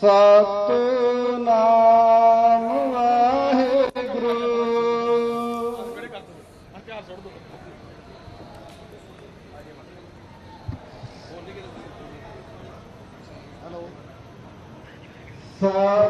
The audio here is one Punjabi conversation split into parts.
ਸਤਨਾਮ ਵਾਹਿਗੁਰੂ। ਸਤਨਾਮ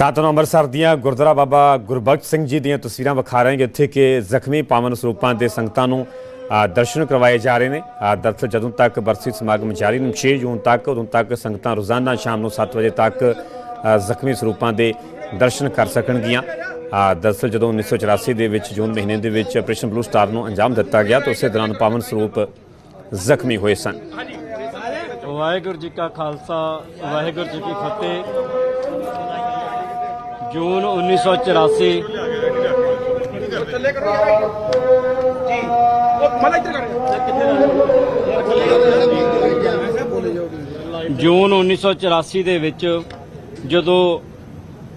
ਤਾਂ ਤੁਹਾਨੂੰ ਅੰਮ੍ਰਿਤਸਰ ਦੀਆਂ ਗੁਰਦੁਆਰਾ ਬਾਬਾ ਗੁਰਬਖਸ਼ ਸਿੰਘ ਜੀ ਦੀਆਂ ਤਸਵੀਰਾਂ ਵਿਖਾ ਰਹੇ ਹਾਂ ਜਿੱਥੇ ਕਿ ਜ਼ਖਮੀ ਪਾਵਨ ਸਰੂਪਾਂ ਦੇ ਸੰਗਤਾਂ ਨੂੰ ਦਰਸ਼ਨ ਕਰਵਾਏ ਜਾ ਰਹੇ ਨੇ। ਅ, ਦਰਅਸਲ ਜਦੋਂ ਤੱਕ ਬਰਸੀ ਸਮਾਗਮ ਜਾਰੀ ਨੇ 6 ਜੂਨ ਤੱਕ ਉਦੋਂ ਤੱਕ ਸੰਗਤਾਂ ਰੋਜ਼ਾਨਾ ਸ਼ਾਮ ਨੂੰ 7 ਵਜੇ ਤੱਕ ਜ਼ਖਮੀ ਸਰੂਪਾਂ ਦੇ ਦਰਸ਼ਨ ਕਰ ਸਕਣਗੀਆਂ। ਅ, ਦਰਅਸਲ ਜਦੋਂ 1984 ਦੇ ਵਿੱਚ ਜੂਨ ਮਹੀਨੇ ਦੇ ਵਿੱਚ ਆਪਰੇਸ਼ਨ ਬਲੂ ਸਟਾਰ ਨੂੰ ਅੰਜਾਮ ਦਿੱਤਾ ਗਿਆ ਤਾਂ ਉਸੇ ਦੌਰਾਨ ਪਾਵਨ ਸਰੂਪ ਜ਼ਖਮੀ ਹੋਏ ਸਨ। ਵਾਹਿਗੁਰੂ ਜੀ ਕਾ ਖਾਲਸਾ ਵਾਹਿਗੁਰੂ ਜੀ ਕੀ ਫਤਿਹ। ਜੂਨ 1984 ਜੂਨ 1984 ਦੇ ਵਿੱਚ ਜਦੋਂ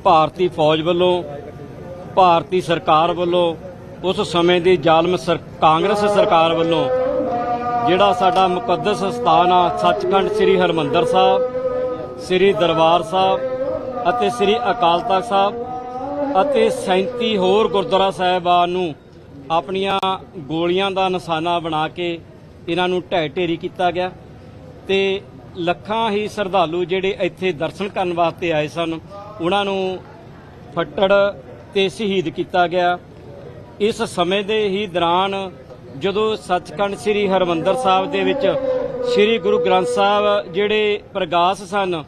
ਭਾਰਤੀ ਫੌਜ ਵੱਲੋਂ ਭਾਰਤੀ ਸਰਕਾਰ ਵੱਲੋਂ ਉਸ ਸਮੇਂ ਦੀ ਜ਼ਾਲਮ ਸਰ ਕਾਂਗਰਸ ਸਰਕਾਰ ਵੱਲੋਂ ਜਿਹੜਾ ਸਾਡਾ ਮੁਕੱਦਸ ਸਥਾਨ ਆ ਸੱਚਖੰਡ ਸ੍ਰੀ ਹਰਮੰਦਰ ਸਾਹਿਬ ਸ੍ਰੀ ਦਰਬਾਰ ਸਾਹਿਬ ਅਤੇ ਸ੍ਰੀ ਅਕਾਲ ਤਖਤ ਸਾਹਿਬ ਅਤੇ 37 ਹੋਰ ਗੁਰਦੁਆਰਾ ਸਾਹਿਬਾਨ ਨੂੰ ਆਪਣੀਆਂ ਗੋਲੀਆਂ ਦਾ ਨਿਸ਼ਾਨਾ ਬਣਾ ਕੇ ਇਹਨਾਂ ਨੂੰ ਢਹਿ ਢੇਰੀ ਕੀਤਾ ਗਿਆ ਤੇ ਲੱਖਾਂ ਹੀ ਸ਼ਰਧਾਲੂ ਜਿਹੜੇ ਇੱਥੇ ਦਰਸ਼ਨ ਕਰਨ ਵਾਸਤੇ ਆਏ ਸਨ, ਉਹਨਾਂ ਨੂੰ ਫੱਟੜ ਤੇ ਸ਼ਹੀਦ ਕੀਤਾ ਗਿਆ। ਇਸ ਸਮੇਂ ਦੇ ਹੀ ਦੌਰਾਨ ਜਦੋਂ ਸੱਚਖੰਡ ਸ੍ਰੀ ਹਰਮੰਦਰ ਸਾਹਿਬ ਦੇ ਵਿੱਚ ਸ੍ਰੀ ਗੁਰੂ ਗ੍ਰੰਥ ਸਾਹਿਬ ਜਿਹੜੇ ਪ੍ਰਗਾਸ ਸਨ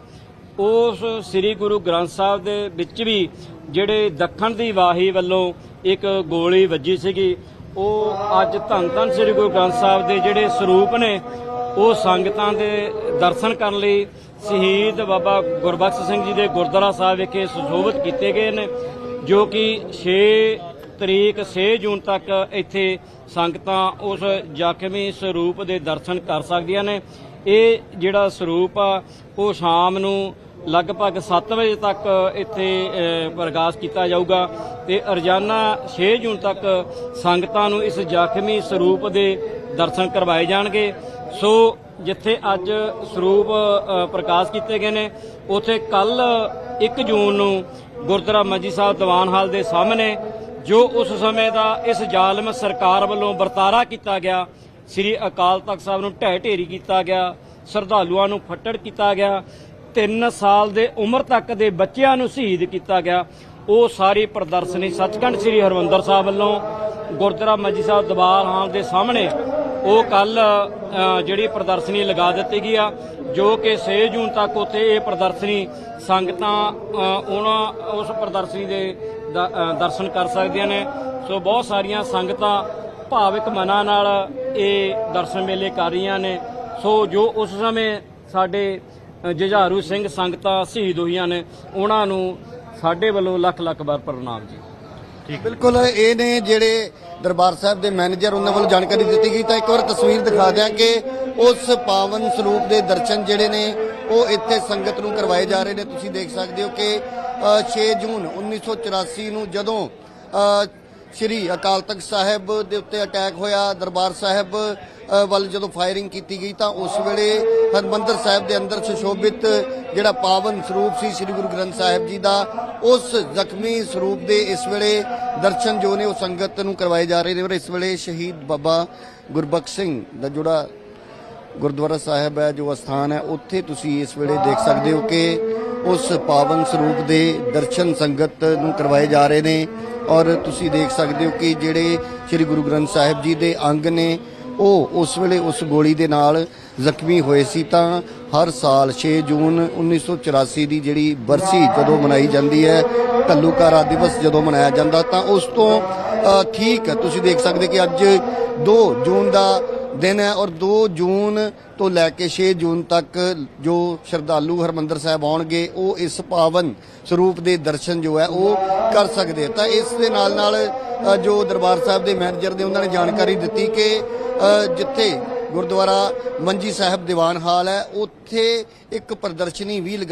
ਉਸ ਸ੍ਰੀ ਗੁਰੂ ਗ੍ਰੰਥ ਸਾਹਿਬ ਦੇ ਵਿੱਚ ਵੀ ਜਿਹੜੇ ਦੱਖਣ ਦੀ ਵਾਹੀ ਵੱਲੋਂ ਇੱਕ ਗੋਲੀ ਵੱਜੀ ਸੀਗੀ, ਉਹ ਅੱਜ ਧੰਨ ਧੰਨ ਸ੍ਰੀ ਗੁਰੂ ਗ੍ਰੰਥ ਸਾਹਿਬ ਦੇ ਜਿਹੜੇ ਸਰੂਪ ਨੇ, ਉਹ ਸੰਗਤਾਂ ਦੇ ਦਰਸ਼ਨ ਕਰਨ ਲਈ ਸ਼ਹੀਦ ਬਾਬਾ ਗੁਰਬਖਸ਼ ਸਿੰਘ ਜੀ ਦੇ ਗੁਰਦੁਆਰਾ ਸਾਹਿਬ ਵਿਖੇ ਸੁਸ਼ੋਭਿਤ ਕੀਤੇ ਗਏ ਨੇ, ਜੋ ਕਿ 6 ਤਰੀਕ 6 ਜੂਨ ਤੱਕ ਇੱਥੇ ਸੰਗਤਾਂ ਉਸ ਜ਼ਖਮੀ ਸਰੂਪ ਦੇ ਦਰਸ਼ਨ ਕਰ ਸਕਦੀਆਂ ਨੇ। ਇਹ ਜਿਹੜਾ ਸਰੂਪ ਆ, ਉਹ ਸ਼ਾਮ ਨੂੰ ਲਗਭਗ 7 ਵਜੇ ਤੱਕ ਇੱਥੇ ਅ, ਪ੍ਰਕਾਸ਼ ਕੀਤਾ ਜਾਊਗਾ ਤੇ ਰੋਜ਼ਾਨਾ 6 ਜੂਨ ਤੱਕ ਸੰਗਤਾਂ ਨੂੰ ਇਸ ਜ਼ਖਮੀ ਸਰੂਪ ਦੇ ਦਰਸ਼ਨ ਕਰਵਾਏ ਜਾਣਗੇ। ਸੋ ਜਿੱਥੇ ਅੱਜ ਸਰੂਪ ਪ੍ਰਕਾਸ਼ ਕੀਤੇ ਗਏ ਨੇ ਉਥੇ ਕੱਲ 1 ਜੂਨ ਨੂੰ ਗੁਰਦੁਆਰਾ ਮੰਜੀ ਸਾਹਿਬ ਦੀਵਾਨ ਹਾਲ ਦੇ ਸਾਹਮਣੇ ਜੋ ਉਸ ਸਮੇਂ ਦਾ ਇਸ ਜ਼ਾਲਮ ਸਰਕਾਰ ਵੱਲੋਂ ਵਰਤਾਰਾ ਕੀਤਾ ਗਿਆ ਸ੍ਰੀ ਅਕਾਲ ਤਖਤ ਸਾਹਿਬ ਨੂੰ ਢਹਿ ਢੇਰੀ ਕੀਤਾ ਗਿਆ ਸ਼ਰਧਾਲੂਆਂ ਨੂੰ ਫੱਟੜ ਕੀਤਾ ਗਿਆ 3 ਸਾਲ ਦੇ ਉਮਰ ਤੱਕ ਦੇ ਬੱਚਿਆਂ ਨੂੰ ਸ਼ਹੀਦ ਕੀਤਾ ਗਿਆ। ਉਹ ਸਾਰੀ ਪ੍ਰਦਰਸ਼ਨੀ ਸੱਚਖੰਡ ਸ੍ਰੀ ਹਰਮੰਦਰ ਸਾਹਿਬ ਵੱਲੋਂ ਗੁਰਦੁਆਰਾ ਮੰਜੀ ਸਾਹਿਬ ਦਰਬਾਰ ਹਾਲ ਦੇ ਸਾਹਮਣੇ ਉਹ ਕੱਲ ਜਿਹੜੀ ਪ੍ਰਦਰਸ਼ਨੀ ਲਗਾ ਦਿੱਤੀ ਗਈ ਆ, ਜੋ ਕਿ 6 ਜੂਨ ਤੱਕ ਉੱਥੇ ਇਹ ਪ੍ਰਦਰਸ਼ਨੀ ਸੰਗਤਾਂ ਉਹਨਾਂ ਉਸ ਪ੍ਰਦਰਸ਼ਨੀ ਦੇ ਦਰਸ਼ਨ ਕਰ ਸਕਦੀਆਂ ਨੇ। ਸੋ ਬਹੁਤ ਸਾਰੀਆਂ ਸੰਗਤਾਂ ਭਾਵਿਕ ਮਨਾਂ ਨਾਲ ਇਹ ਦਰਸ਼ਨ ਮੇਲੇ ਕਰ ਰਹੀਆਂ ਨੇ। ਸੋ ਜੋ ਉਸ ਸਮੇਂ ਸਾਡੇ ਜੁਝਾਰੂ ਸਿੰਘ ਸੰਗਤਾਂ ਸ਼ਹੀਦ ਹੋਈਆਂ ਨੇ ਉਹਨਾਂ ਨੂੰ ਸਾਡੇ ਵੱਲੋਂ ਲੱਖ ਲੱਖ ਵਾਰ ਪ੍ਰਣਾਮ ਜੀ। ਬਿਲਕੁਲ ਇਹ ਨੇ ਜਿਹੜੇ ਦਰਬਾਰ ਸਾਹਿਬ ਦੇ ਮੈਨੇਜਰ ਉਹਨਾਂ ਵੱਲੋਂ ਜਾਣਕਾਰੀ ਦਿੱਤੀ ਗਈ। ਤਾਂ ਇੱਕ ਵਾਰ ਤਸਵੀਰ ਦਿਖਾ ਦਿਆਂ ਕਿ ਉਸ ਪਾਵਨ ਸਰੂਪ ਦੇ ਦਰਸ਼ਨ ਜਿਹੜੇ ਨੇ ਉਹ ਇੱਥੇ ਸੰਗਤ ਨੂੰ ਕਰਵਾਏ ਜਾ ਰਹੇ ਨੇ। ਤੁਸੀਂ ਦੇਖ ਸਕਦੇ ਹੋ ਕਿ ਅ, 6 ਜੂਨ 1984 ਨੂੰ ਜਦੋਂ ਸ਼੍ਰੀ ਅਕਾਲ ਤਖਤ ਸਾਹਿਬ ਦੇ ਉੱਤੇ ਅਟੈਕ ਹੋਇਆ, ਦਰਬਾਰ ਸਾਹਿਬ ਵੱਲ ਜਦੋਂ ਫਾਇਰਿੰਗ ਕੀਤੀ ਗਈ ਤਾਂ ਉਸ ਵੇਲੇ ਹਰਮੰਦਰ ਸਾਹਿਬ ਦੇ ਅੰਦਰ ਸੁਸ਼ੋਭਿਤ ਜਿਹੜਾ ਪਾਵਨ ਸਰੂਪ ਸੀ ਸ੍ਰੀ ਗੁਰੂ ਗ੍ਰੰਥ ਸਾਹਿਬ ਜੀ ਦਾ, ਉਸ ਜ਼ਖਮੀ ਸਰੂਪ ਦੇ ਇਸ ਵੇਲੇ ਦਰਸ਼ਨ ਜੋ ਨੇ ਉਹ ਸੰਗਤ ਨੂੰ ਕਰਵਾਏ ਜਾ ਰਹੇ ਨੇ ਔਰ ਇਸ ਵੇਲੇ ਸ਼ਹੀਦ ਬਾਬਾ ਗੁਰਬਖਸ਼ ਸਿੰਘ ਦਾ ਜਿਹੜਾ ਗੁਰਦੁਆਰਾ ਸਾਹਿਬ ਹੈ, ਜੋ ਅਸਥਾਨ ਹੈ, ਉੱਥੇ ਤੁਸੀਂ ਇਸ ਵੇਲੇ ਦੇਖ ਸਕਦੇ ਹੋ ਕਿ ਉਸ ਪਾਵਨ ਸਰੂਪ ਦੇ ਦਰਸ਼ਨ ਸੰਗਤ ਨੂੰ ਕਰਵਾਏ ਜਾ ਰਹੇ ਨੇ। ਔਰ ਤੁਸੀਂ ਦੇਖ ਸਕਦੇ ਹੋ ਕਿ ਜਿਹੜੇ ਸ੍ਰੀ ਗੁਰੂ ਗ੍ਰੰਥ ਸਾਹਿਬ ਜੀ ਦੇ ਅੰਗ ਨੇ, ਉਹ ਉਸ ਵੇਲੇ ਉਸ ਗੋਲੀ ਦੇ ਨਾਲ ਜ਼ਖਮੀ ਹੋਏ ਸੀ। ਤਾਂ ਹਰ ਸਾਲ 6 ਜੂਨ 1984 ਦੀ ਜਿਹੜੀ ਬਰਸੀ ਜਦੋਂ ਮਨਾਈ ਜਾਂਦੀ ਹੈ ਘੱਲੂਘਾਰਾ ਦਿਵਸ ਜਦੋਂ ਮਨਾਇਆ ਜਾਂਦਾ, ਤਾਂ ਉਸ ਤੋਂ ਠੀਕ ਤੁਸੀਂ ਦੇਖ ਸਕਦੇ ਕਿ ਅੱਜ 2 ਜੂਨ ਦਾ ਦਿਨ ਹੈ ਔਰ 2 ਜੂਨ ਤੋਂ ਲੈ ਕੇ 6 ਜੂਨ ਤੱਕ ਜੋ ਸ਼ਰਧਾਲੂ ਹਰਮੰਦਰ ਸਾਹਿਬ ਆਉਣਗੇ, ਉਹ ਇਸ ਪਾਵਨ ਸਰੂਪ ਦੇ ਦਰਸ਼ਨ ਜੋ ਹੈ, ਉਹ ਕਰ ਸਕਦੇ ਤਾਂ ਇਸ ਦੇ ਨਾਲ ਨਾਲ ਜੋ ਦਰਬਾਰ ਸਾਹਿਬ ਦੇ ਮੈਨੇਜਰ ਨੇ ਉਹਨਾਂ ਨੇ ਜਾਣਕਾਰੀ ਦਿੱਤੀ ਕਿ ਜਿੱਥੇ ਗੁਰਦੁਆਰਾ ਮੰਜੀ ਸਾਹਿਬ ਦੀਵਾਨ ਹਾਲ ਹੈ, ਉੱਥੇ ਇੱਕ ਪ੍ਰਦਰਸ਼ਨੀ ਵੀ ਲਗਾਈ